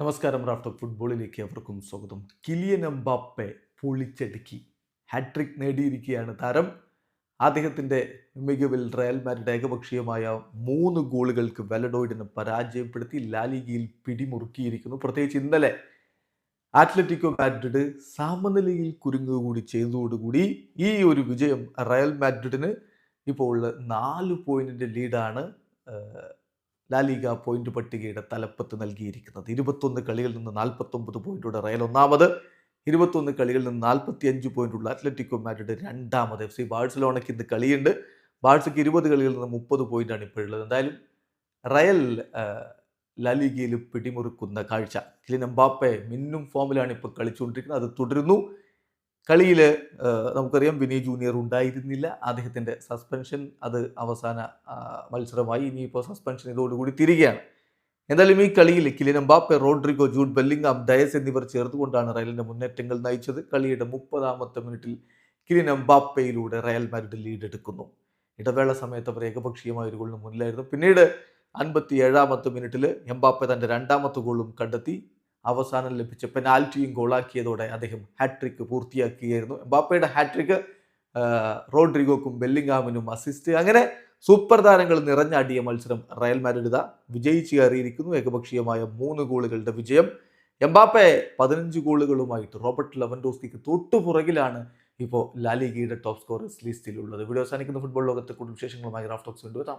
നമസ്കാരം റാഫ്റ്റർ ഫുട്ബോളിലേക്ക് അവർക്കും സ്വാഗതം. കിലിയൻ എംബാപ്പെ പൊളിച്ചടുക്കി. ഹാട്രിക് നേടിയിരിക്കുകയാണ് താരം. അദ്ദേഹത്തിന്റെ മികവിൽ റയൽ മാഡ്രിഡ് ഏകപക്ഷീയമായ മൂന്ന് ഗോളുകൾക്ക് വെലഡോയിഡിനെ പരാജയപ്പെടുത്തി ലാലിഗയിൽ പിടിമുറുക്കിയിരിക്കുന്നു. പ്രത്യേകിച്ച് ഇന്നലെ അത്ലറ്റിക്കോ മാഡ്രിഡ് സമനിലയിൽ കുരുങ്ങുക കൂടി ചെയ്തതോടുകൂടി ഈ ഒരു വിജയം റയൽ മാഡ്രിഡിന് ഇപ്പോൾ നാല് പോയിന്റിന്റെ ലീഡാണ് ലാലിഗ പോയിന്റ് പട്ടികയുടെ തലപ്പത്ത് നൽകിയിരിക്കുന്നത്. ഇരുപത്തൊന്ന് കളികളിൽ നിന്ന് നാൽപ്പത്തൊമ്പത് പോയിന്റോടെ റയൽ ഒന്നാമത് ഇരുപത്തൊന്ന് കളികളിൽ നിന്ന് നാൽപ്പത്തി അഞ്ച് പോയിന്റുള്ള അത്ലറ്റിക്കോ മാഡ്രിഡ് രണ്ടാമത്. എഫ് സി ബാഴ്സലോണയ്ക്ക് ഇന്ന് കളിയുണ്ട്. ബാഴ്സയ്ക്ക് ഇരുപത് കളികളിൽ നിന്ന് മുപ്പത് പോയിന്റാണ് ഇപ്പോഴുള്ളത് എന്തായാലും റയൽ ലാലിഗയിൽ പിടിമുറുക്കുന്ന കാഴ്ച. കിലിൻ എംബാപ്പെ മിന്നും ഫോമിലാണ് ഇപ്പോൾ കളിച്ചുകൊണ്ടിരിക്കുന്നത്. അത് തുടരുന്നു. കളിയിൽ നമുക്കറിയാം വിനീ ജൂനിയർ ഉണ്ടായിരുന്നില്ല. അദ്ദേഹത്തിന്റെ സസ്പെൻഷൻ അത് അവസാന മത്സരമായി ഇനിയിപ്പോൾ സസ്പെൻഷൻ ഇതോടുകൂടി തിരികെയാണ്. എന്തായാലും ഈ കളിയിൽ Kylian Mbappe Rodrigo Jude Bellingham Diaz എന്നിവർ ചേർത്തുകൊണ്ടാണ് റയലിന്റെ മുന്നേറ്റങ്ങൾ നയിച്ചത്. കളിയുടെ മുപ്പതാമത്തെ മിനിറ്റിൽ കിലിൻ എംബാപ്പയിലൂടെ റയൽ മാരുടെ ലീഡ് എടുക്കുന്നു ഇടവേള സമയത്ത് അവർ ഏകപക്ഷീയമായ ഒരു ഗോളിന് മുന്നിലായിരുന്നു. പിന്നീട് അൻപത്തി ഏഴാമത്തെ മിനിറ്റിൽ എംബാപ്പെ തന്റെ രണ്ടാമത്തെ ഗോളും കണ്ടെത്തി. അവസാനം ലഭിച്ച പെനാൽറ്റിയും ഗോളാക്കിയതോടെ അദ്ദേഹം ഹാട്രിക്ക് പൂർത്തിയാക്കുകയായിരുന്നു. എംബാപ്പയുടെ ഹാട്രിക്ക് റോഡ്രിഗോക്കും ബെല്ലിംഗാമിനും അസിസ്റ്റ് അങ്ങനെ സൂപ്പർ താരങ്ങൾ നിറഞ്ഞാടിയ മത്സരം റയൽ മാഡ്രിഡ് വിജയിച്ച് കയറിയിരിക്കുന്നു. ഏകപക്ഷീയമായ മൂന്ന് ഗോളുകളുടെ വിജയം. എംബാപ്പെ പതിനഞ്ച് ഗോളുകളുമായിട്ട് റോബർട്ട് ലെവൻഡോസ്കിക്ക് തൊട്ടു പുറകിലാണ് ഇപ്പോൾ ലാലിഗയുടെ ടോപ്പ് സ്കോറേഴ്സ് ലിസ്റ്റിലുള്ളത് വീഡിയോ അവസാനിക്കുന്ന. ഫുട്ബോൾ ലോകത്തെ കൂടുതൽ വിശേഷങ്ങളുമായി റാഫ്റ്റോക്സ് കൊണ്ടുവരാം